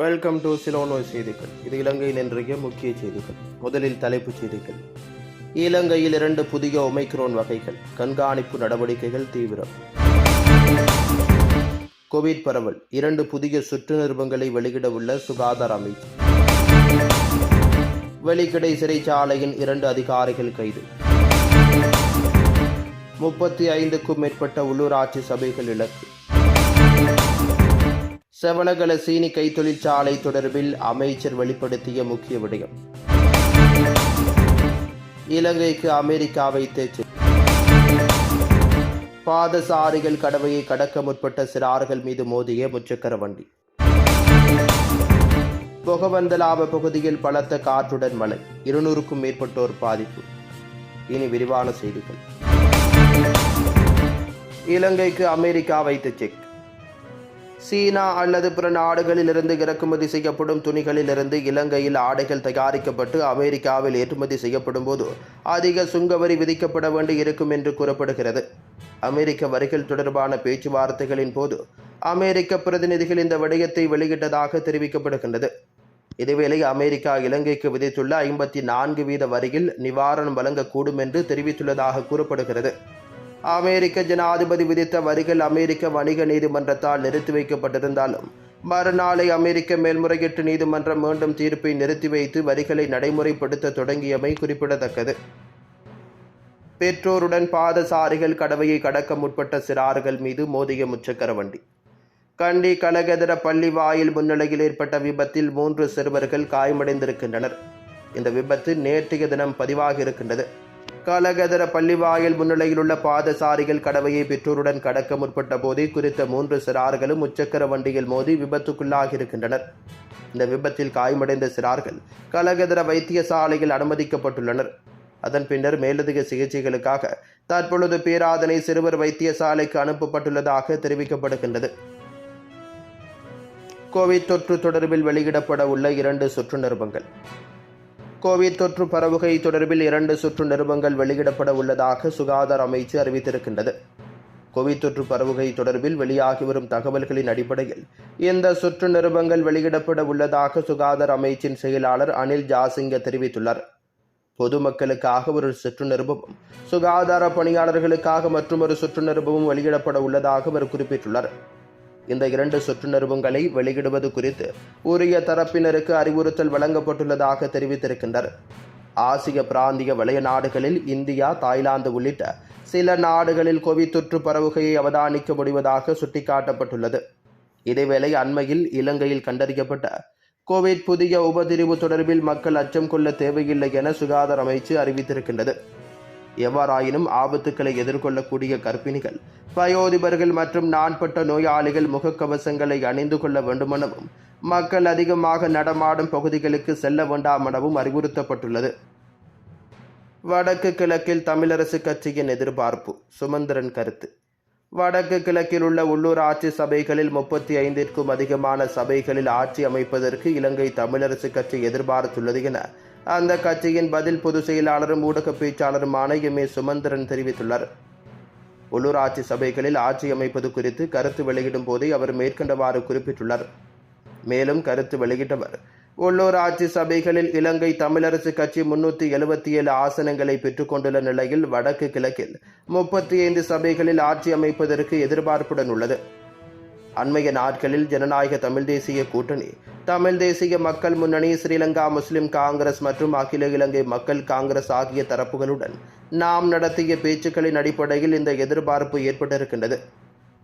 Welcome to சிலோனோ செய்திகள். இது இலங்கையில் இன்றைய முக்கிய செய்திகள். முதலில் தலைப்புச் செய்திகள். இலங்கையில் இரண்டு புதிய ஒமைக்ரோன் வகைகள் கண்காணிப்பு நடவடிக்கைகள் தீவிரம். கோவிட் பரவல் இரண்டு புதிய சுற்று நிருபங்களை வெளியிட உள்ள சுகாதார அமைச்சர் வெளிக்கடை சிறைச்சாலையின் இரண்டு அதிகாரிகள் கைது. முப்பத்தி ஐந்துக்கும் மேற்பட்ட உள்ளூராட்சி சபைகள் இலக்கு செவனகல சீனி கைத்தொழிற்சாலை தொடர்பில் அமைச்சர் வெளிப்படுத்திய முக்கிய விடயம். இலங்கைக்கு அமெரிக்காவை தேச்சு பாதசாரிகள் கடவையை கடக்க முற்பட்ட சிறார்கள் மீது மோதிய முச்சக்கர வண்டி. புகவந்தலாப பகுதியில் பலத்த காற்றுடன் மழை. இருநூறுக்கும் மேற்பட்டோர் பாதிப்பு. இனி விரிவான செய்திகள். இலங்கைக்கு அமெரிக்கா வைத்த செக் சீனா அல்லது பிற நாடுகளிலிருந்து இறக்குமதி செய்யப்படும் துணிகளிலிருந்து இலங்கையில் ஆடைகள் தயாரிக்கப்பட்டு அமெரிக்காவில் ஏற்றுமதி செய்யப்படும் போது அதிக சுங்கவரி விதிக்கப்பட வேண்டி இருக்கும் என்று கூறப்படுகிறது. அமெரிக்க வரிகள் தொடர்பான பேச்சுவார்த்தைகளின் போது அமெரிக்க பிரதிநிதிகள் இந்த விடயத்தை வெளியிட்டதாக தெரிவிக்கப்படுகின்றது. இதேவேளை அமெரிக்கா இலங்கைக்கு விதித்துள்ள ஐம்பத்தி நான்கு வீத வரியில் நிவாரணம் வழங்கக்கூடும் என்று தெரிவித்துள்ளதாக கூறப்படுகிறது. அமெரிக்க ஜனாதிபதி விதித்த வரிகள் அமெரிக்க வணிக நீதிமன்றத்தால் நிறுத்தி வைக்கப்பட்டிருந்தாலும் மறுநாளை அமெரிக்க மேல்முறையீட்டு நீதிமன்றம் மீண்டும் தீர்ப்பை நிறுத்தி வைத்து வரிகளை நடைமுறைப்படுத்த தொடங்கியமை குறிப்பிடத்தக்கது. பெற்றோருடன் பாதசாரிகள் கடவையை கடக்க முற்பட்ட சிறார்கள் மீது மோதிய முச்சக்கர வண்டி கண்டி கனகதர பள்ளி வாயில் முன்னிலையில் ஏற்பட்ட விபத்தில் மூன்று சிறுவர்கள் காயமடைந்திருக்கின்றனர். இந்த விபத்து நேற்றைய தினம் பதிவாகி இருக்கின்றது கலகதர பள்ளிவாயில் முன்னிலையில் உள்ள பாதசாரிகள் கடவையை பெற்றோருடன் கடக்க முற்பட்ட போதே குறித்த மூன்று சிறார்களும் முச்சக்கர வண்டியில் மோதி விபத்துக்குள்ளாகி இருக்கின்றனர் இந்த விபத்தில் காயமடைந்த சிறார்கள் கலகதர வைத்தியசாலையில் அனுமதிக்கப்பட்டுள்ளனர். அதன் பின்னர் மேலதிக சிகிச்சைகளுக்காக தற்பொழுது பேராதனை சிறுவர் வைத்தியசாலைக்கு அனுப்பப்பட்டுள்ளதாக தெரிவிக்கப்படுகின்றது. கோவிட் தொற்று தொடர்பில் வெளியிடப்பட உள்ள இரண்டு சுற்று நிருபங்கள் கோவிட் தொற்று பரவுகை தொடர்பில் இரண்டு சுற்று நிருபங்கள் வெளியிடப்பட உள்ளதாக சுகாதார அமைச்சு அறிவித்திருக்கின்றது. கோவிட் தொற்று பரவுகை தொடர்பில் வெளியாகி வரும் தகவல்களின் அடிப்படையில் இந்த சுற்று நிருபங்கள் வெளியிடப்பட உள்ளதாக சுகாதார அமைச்சின் செயலாளர் அனில் ஜாசிங்க தெரிவித்துள்ளார். பொதுமக்களுக்காக ஒரு சுற்று நிருபமும் சுகாதார பணியாளர்களுக்காக மற்றொரு சுற்று நிருபமும் வெளியிடப்பட உள்ளதாக அவர் குறிப்பிட்டுள்ளார். இந்த இரண்டு சுற்றுநருவங்களை வெளியிடுவது குறித்து உரிய தரப்பினருக்கு அறிவுறுத்தல் வழங்கப்பட்டுள்ளதாக தெரிவித்திருக்கின்றனர். ஆசிய பிராந்திய வளைய நாடுகளில் இந்தியா தாய்லாந்து உள்ளிட்ட சில நாடுகளில் கோவிட் தொற்று பரவுகையை அவதானிக்க முடிவதாக சுட்டிக்காட்டப்பட்டுள்ளது. இதேவேளை அண்மையில் இலங்கையில் கண்டறியப்பட்ட கோவிட் புதிய உபதிரிவு தொடர்பில் மக்கள் அச்சம் கொள்ள தேவையில்லை என சுகாதார அமைச்சு அறிவித்திருக்கின்றது. எவ்வாறாயினும் ஆபத்துக்களை எதிர்கொள்ளக்கூடிய கர்ப்பிணிகள் வயோதிபர்கள் மற்றும் நான்பட்ட நோயாளிகள் முகக்கவசங்களை அணிந்து கொள்ள வேண்டுமெனவும் மக்கள் அதிகமாக நடமாடும் பகுதிகளுக்கு செல்ல வேண்டாம் எனவும் அறிவுறுத்தப்பட்டுள்ளது. வடக்கு கிழக்கில் தமிழரசு கட்சியின் எதிர்பார்ப்பு சுமந்திரன் கருத்து. வடக்கு கிழக்கில் உள்ள உள்ளூராட்சி சபைகளில் முப்பத்தி ஐந்திற்கும் அதிகமான சபைகளில் ஆட்சி அமைப்பதற்கு இலங்கை தமிழரசு கட்சி எதிர்பார்த்துள்ளது என அந்த கட்சியின் பதில் பொதுச் செயலாளரும் ஊடக பேச்சாளருமான எம். ஏ. சுமந்திரன் தெரிவித்துள்ளார். உள்ளூராட்சி சபைகளில் ஆட்சி அமைப்பது குறித்து கருத்து வெளியிடும் போதே அவர் மேற்கண்டவாறு குறிப்பிட்டுள்ளார். மேலும் கருத்து வெளியிட்டவர் உள்ளூராட்சி சபைகளில் இலங்கை தமிழரசு கட்சி முன்னூற்றி எழுபத்தி ஏழு ஆசனங்களை பெற்றுக்கொண்டுள்ள நிலையில் வடக்கு கிழக்கில் முப்பத்தி ஐந்து சபைகளில் ஆட்சி அமைப்பதற்கு எதிர்பார்ப்புடன் உள்ளது. அண்மைய நாட்களில் ஜனநாயக தமிழ் தேசிய கூட்டணி தமிழ் தேசிய மக்கள் முன்னணி ஸ்ரீலங்கா முஸ்லிம் காங்கிரஸ் மற்றும் அகில இலங்கை மக்கள் காங்கிரஸ் ஆகிய தரப்புகளுடன் நாம் நடத்திய பேச்சுக்களின் அடிப்படையில் இந்த எதிர்பார்ப்பு ஏற்பட்டிருக்கின்றது.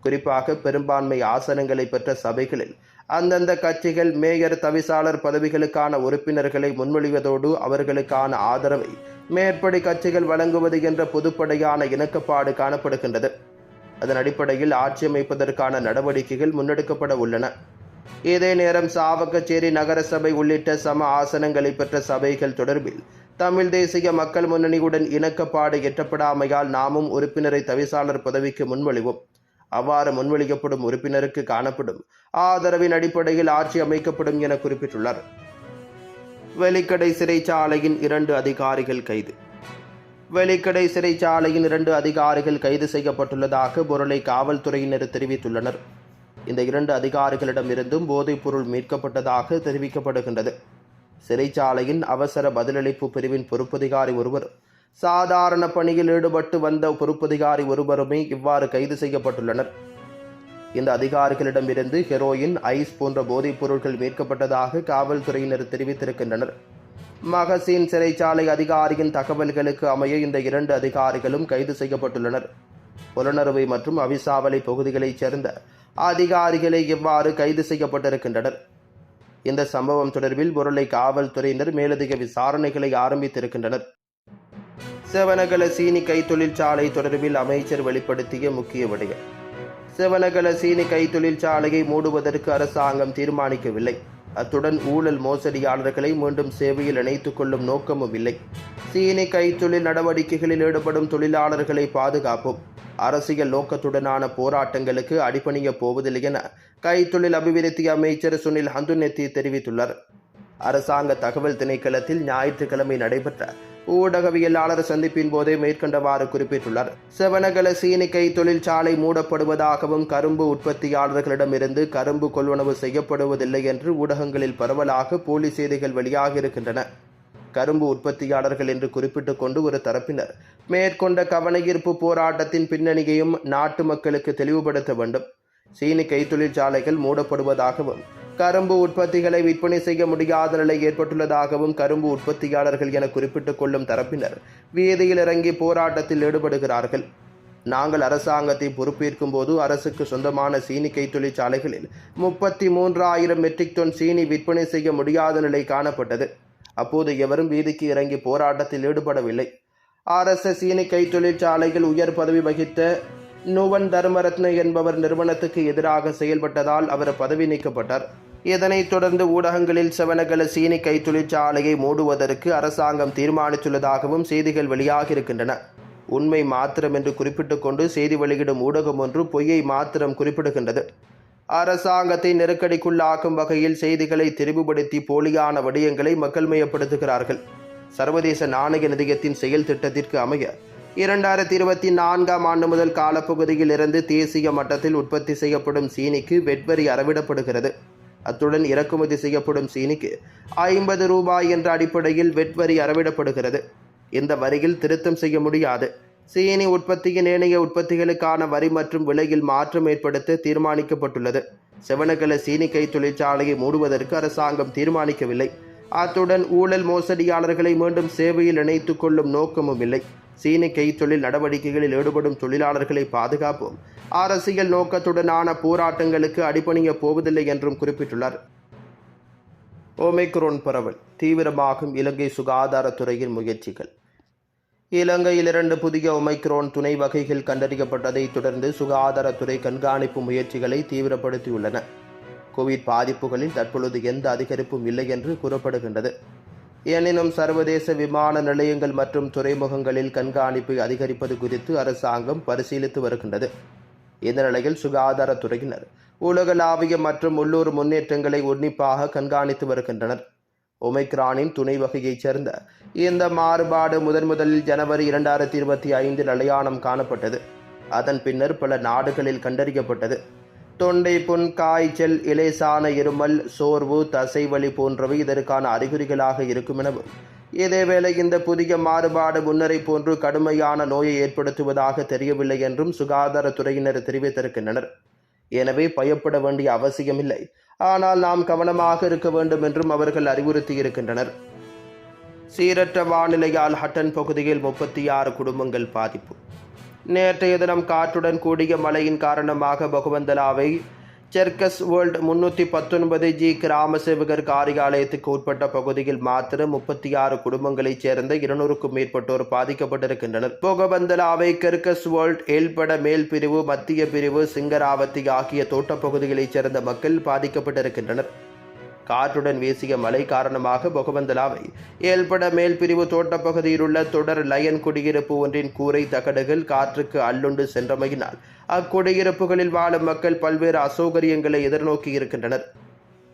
குறிப்பாக பெரும்பான்மை ஆசனங்களை பெற்ற சபைகளில் அந்தந்த கட்சிகள் மேயர் தவிசாளர் பதவிகளுக்கான உறுப்பினர்களை முன்மொழிவதோடு அவர்களுக்கான ஆதரவை மேற்படி கட்சிகள் வழங்குவது என்ற பொதுப்படையான இணக்கப்பாடு காணப்படுகின்றது. அதன் அடிப்படையில் ஆட்சி அமைப்பதற்கான நடவடிக்கைகள் முன்னெடுக்கப்பட உள்ளன. இதே நேரம் சாவகச்சேரி நகரசபை உள்ளிட்ட சம ஆசனங்களை பெற்ற சபைகள் தொடர்பில் தமிழ் தேசிய மக்கள் முன்னணியுடன் இணக்கப்பாடு எட்டப்படாமையால் நாமும் உறுப்பினரை தவிசாளர் பதவிக்கு முன்மொழிவோம். அவ்வாறு முன்மொழியப்படும் உறுப்பினருக்கு காணப்படும் ஆதரவின் அடிப்படையில் ஆட்சி அமைக்கப்படும் என குறிப்பிட்டுள்ளார். வெலிக்கடை சிறைச்சாலையின் இரண்டு அதிகாரிகள் கைது. வெளிக்கடை சிறைச்சாலையின் இரண்டு அதிகாரிகள் கைது செய்யப்பட்டுள்ளதாக பொருளை காவல்துறையினர் தெரிவித்துள்ளனர். இந்த இரண்டு அதிகாரிகளிடமிருந்தும் போதைப்பொருள் மீட்கப்பட்டதாக தெரிவிக்கப்படுகின்றது. சிறைச்சாலையின் அவசர பதிலளிப்பு பிரிவின் பொறுப்பதிகாரி ஒருவர் சாதாரண பணியில் ஈடுபட்டு வந்த பொறுப்பதிகாரி ஒருவருமே இவ்வாறு கைது செய்யப்பட்டுள்ளனர். இந்த அதிகாரிகளிடமிருந்து ஹெரோயின் ஐஸ் போன்ற போதைப் பொருட்கள் மீட்கப்பட்டதாக காவல்துறையினர் தெரிவித்திருக்கின்றனர். மகசீன் சிறைச்சாலை அதிகாரியின் தகவல்களுக்கு அமைய இந்த இரண்டு அதிகாரிகளும் கைது செய்யப்பட்டுள்ளனர். புலனறுவை மற்றும் அவிசாவளை பகுதிகளைச் சேர்ந்த அதிகாரிகளை இவ்வாறு கைது செய்யப்பட்டிருக்கின்றனர். இந்த சம்பவம் தொடர்பில் பொருளை காவல்துறையினர் மேலதிக விசாரணைகளை ஆரம்பித்திருக்கின்றனர். சிவனகல சீனி கைத்தொழிற்சாலை தொடர்பில் அமைச்சர் வெளிப்படுத்திய முக்கிய விடயம். சிவனகல சீனி கைத்தொழிற்சாலையை மூடுவதற்கு அரசாங்கம் தீர்மானிக்கவில்லை. அத்துடன் ஊழல் மோசடியாளர்களை மீண்டும் சேவையில் இணைத்துக் கொள்ளும் நோக்கமும் இல்லை. சீனி கைத்தொழில் நடவடிக்கைகளில் ஈடுபடும் தொழிலாளர்களை பாதுகாப்போம் அரசியல் நோக்கத்துடனான போராட்டங்களுக்கு அடிபணியப் போவதில்லை என கைத்தொழில் அபிவிருத்தி அமைச்சர் சுனில் ஹந்துநெத்தி தெரிவித்துள்ளார். அரசாங்க தகவல் திணைக்களத்தில் ஞாயிற்றுக்கிழமை நடைபெற்ற ஊடகவியலாளர் சந்திப்பின் போதே மேற்கண்டவாறு குறிப்பிட்டுள்ளார். செவனகல சீனிக்கை தொழிற்சாலை மூடப்படுவதாகவும் கரும்பு உற்பத்தியாளர்களிடமிருந்து கரும்பு கொள்வனவு செய்யப்படுவதில்லை என்று ஊடகங்களில் பரவலாக போலி செய்திகள் வெளியாகியிருக்கின்றன. கரும்பு உற்பத்தியாளர்கள் என்று குறிப்பிட்டுக் கொண்டு ஒரு தரப்பினர் மேற்கொண்ட கவனஈர்ப்பு போராட்டத்தின் பின்னணியையும் நாட்டு மக்களுக்கு தெளிவுபடுத்த வேண்டும். சீனி கைத்தொழிற்சாலைகள் மூடப்படுவதாகவும் கரும்பு உற்பத்திகளை விற்பனை செய்ய முடியாத நிலை ஏற்பட்டுள்ளதாகவும் கரும்பு உற்பத்தியாளர்கள் என குறிப்பிட்டுக் கொள்ளும் தரப்பினர் வீதியில் இறங்கி போராட்டத்தில் ஈடுபடுகிறார்கள். நாங்கள் அரசாங்கத்தை பொறுப்பேற்கும் போது அரசுக்கு சொந்தமான சீனி கைத்தொழிற்சாலைகளில் முப்பத்தி மூன்றாயிரம் மெட்ரிக் டன் சீனி விற்பனை செய்ய முடியாத நிலை காணப்பட்டது. அப்போது எவரும் வீதிக்கு இறங்கி போராட்டத்தில் ஈடுபடவில்லை. அரச சீனி தொழிற்சாலைகள் உயர் பதவி வகித்த நுவன் தர்மரத்ன என்பவர் நிறுவனத்துக்கு எதிராக செயல்பட்டதால் அவர் பதவி நீக்கப்பட்டார். இதனைத் தொடர்ந்து ஊடகங்களில் செவனகல சீனி கைத்தொழிற்சாலையை மூடுவதற்கு அரசாங்கம் தீர்மானித்துள்ளதாகவும் செய்திகள் வெளியாகியிருக்கின்றன. உண்மை மாத்திரம் என்று குறிப்பிட்டு கொண்டு செய்தி வெளியிடும் ஊடகம் ஒன்று பொய்யை மாத்திரம் குறிப்பிடுகின்றது. அரசாங்கத்தை நெருக்கடிக்குள்ளாக்கும் வகையில் செய்திகளை தெரிவுபடுத்தி போலியான விடயங்களை மக்கள் மயப்படுத்துகிறார்கள். சர்வதேச நாணய நிதியத்தின் செயல் திட்டத்திற்கு அமைய இரண்டாயிரத்தி இருபத்தி நான்காம் ஆண்டு முதல் காலப்பகுதியில் இருந்து தேசிய மட்டத்தில் உற்பத்தி செய்யப்படும் சீனிக்கு வெட்வரி அறவிடப்படுகிறது. அத்துடன் இறக்குமதி செய்யப்படும் சீனிக்கு ஐம்பது ரூபாய் என்ற அடிப்படையில் வெட்வரி அறவிடப்படுகிறது. இந்த வரியில் திருத்தம் செய்ய முடியாது. சீனி உற்பத்தியின் ஏனைய உற்பத்திகளுக்கான வரி மற்றும் விலையில் மாற்றம் ஏற்படுத்த தீர்மானிக்கப்பட்டுள்ளது. செவனகல சீனிக்கை தொழிற்சாலையை மூடுவதற்கு அரசாங்கம் தீர்மானிக்கவில்லை. அத்துடன் ஊழல் மோசடியாளர்களை மீண்டும் சேவையில் இணைத்துக் கொள்ளும் நோக்கமும் இல்லை. சீன கைத்தொழில் நடவடிக்கைகளில் ஈடுபடும் தொழிலாளர்களை பாதுகாப்போம். அரசியல் நோக்கத்துடனான போராட்டங்களுக்கு அடிபணியப் போவதில்லை என்றும் குறிப்பிட்டுள்ளார். ஓமைக்ரோன் பரவல் தீவிரமாகும் இலங்கை சுகாதாரத்துறையின் முயற்சிகள். இலங்கையில் இரண்டு புதிய ஒமைக்ரோன் துணை வகைகள் கண்டறியப்பட்டதைத் தொடர்ந்து சுகாதாரத்துறை கண்காணிப்பு முயற்சிகளை தீவிரப்படுத்தியுள்ளன. கோவிட் பாதிப்புகளில் தற்பொழுது எந்த அதிகரிப்பும் இல்லை என்று கூறப்படுகின்றது. எனினும் சர்வதேச விமான நிலையங்கள் மற்றும் துறைமுகங்களில் கண்காணிப்பை அதிகரிப்பது குறித்து அரசாங்கம் பரிசீலித்து வருகின்றது. இந்த நிலையில் சுகாதாரத்துறையினர் உலகளாவிய மற்றும் உள்ளூர் முன்னேற்றங்களை உன்னிப்பாக கண்காணித்து வருகின்றனர். ஒமைக்ரானின் துணை வகையைச் சேர்ந்த இந்த மாறுபாடு முதன் முதலில் ஜனவரி இரண்டாயிரத்தி இருபத்தி ஐந்தில் அடையாளம் காணப்பட்டது. அதன் பின்னர் பல நாடுகளில் கண்டறியப்பட்டது. தொண்டை புண் காய்ச்சல் இலேசான இருமல் சோர்வு தசைவலி போன்றவை இதற்கான அறிகுறிகளாக இருக்கும் எனவும் இதேவேளை இந்த புதிய மாறுபாடு முன்னரை போன்று கடுமையான நோயை ஏற்படுத்துவதாக தெரியவில்லை என்றும் சுகாதாரத்துறையினர் தெரிவித்திருக்கின்றனர். எனவே பயப்பட வேண்டிய அவசியமில்லை. ஆனால் நாம் கவனமாக இருக்க வேண்டும் என்றும் அவர்கள் அறிவுறுத்தியிருக்கின்றனர். சீரற்ற வானிலையால் ஹட்டன் பகுதியில் முப்பத்தி ஆறு குடும்பங்கள் பாதிப்பு. நேற்றைய தினம் காற்றுடன் கூடிய மழையின் காரணமாக பகுவந்தலாவை செர்கஸ் வேர்ல்ட் முன்னூற்றி பத்தொன்பது ஜி கிராம சேவகர் காரியாலயத்துக்கு உட்பட்ட பகுதியில் மாத்திரம் முப்பத்தி ஆறு குடும்பங்களைச் சேர்ந்த இருநூறுக்கும் மேற்பட்டோர் பாதிக்கப்பட்டிருக்கின்றனர். போகபந்தலாவை கெர்கஸ் வேர்ல்ட் ஏல்பட மேல் பிரிவு மத்திய பிரிவு சிங்கராவத்தி ஆகிய தோட்டப்பகுதிகளைச் சேர்ந்த மக்கள் பாதிக்கப்பட்டிருக்கின்றனர். காற்றுடன் வீசிய மழை காரணமாக பொகவந்தலாவை ஏல்பட மேல் பிரிவு தோட்டப்பகுதியில் உள்ள தொடர் லயன் குடியிருப்பு ஒன்றின் கூரை தகடுகள் காற்றுக்கு அல்லுண்டு சென்றமையினால் அக்குடியிருப்புகளில் வாழும் மக்கள் பல்வேறு அசௌகரியங்களை எதிர்நோக்கி இருக்கின்றனர்.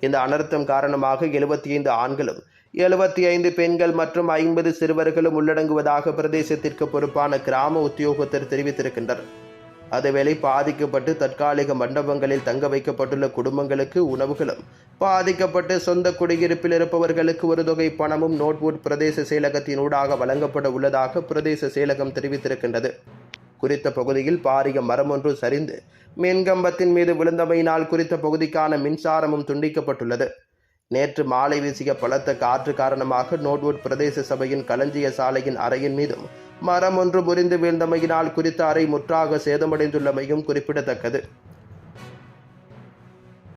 இந்த அனர்த்தம் காரணமாக எழுபத்தி ஐந்து ஆண்களும் எழுபத்தி ஐந்து பெண்கள் மற்றும் ஐம்பது சிறுவர்களும் உள்ளடங்குவதாக பிரதேசத்திற்கு பொறுப்பான கிராம உத்தியோகத்தர் தெரிவித்திருக்கின்றனர். அதேவேளை பாதிக்கப்பட்டு தற்காலிக மண்டபங்களில் தங்க வைக்கப்பட்டுள்ள குடும்பங்களுக்கு உணவுகளும் பாதிக்கப்பட்டு சொந்த குடியிருப்பில் இருப்பவர்களுக்கு ஒரு தொகை பணமும் நோட்வுட் பிரதேச செயலகத்தினூடாக வழங்கப்பட உள்ளதாக பிரதேச செயலகம் தெரிவித்திருக்கின்றது. குறித்த பகுதியில் பாரிய மரம் ஒன்று சரிந்து மின்கம்பத்தின் மீது விழுந்தமையினால் குறித்த பகுதிக்கான மின்சாரமும் துண்டிக்கப்பட்டுள்ளது. நேற்று மாலை வீசிய பலத்த காற்று காரணமாக நோட்வுட் பிரதேச சபையின் களஞ்சிய சாலையின் அறையின் மீதும் மரம் ஒன்று முறிந்து வீழ்ந்தமையினால் குறித்த அறை முற்றாக சேதமடைந்துள்ளமையும் குறிப்பிடத்தக்கது.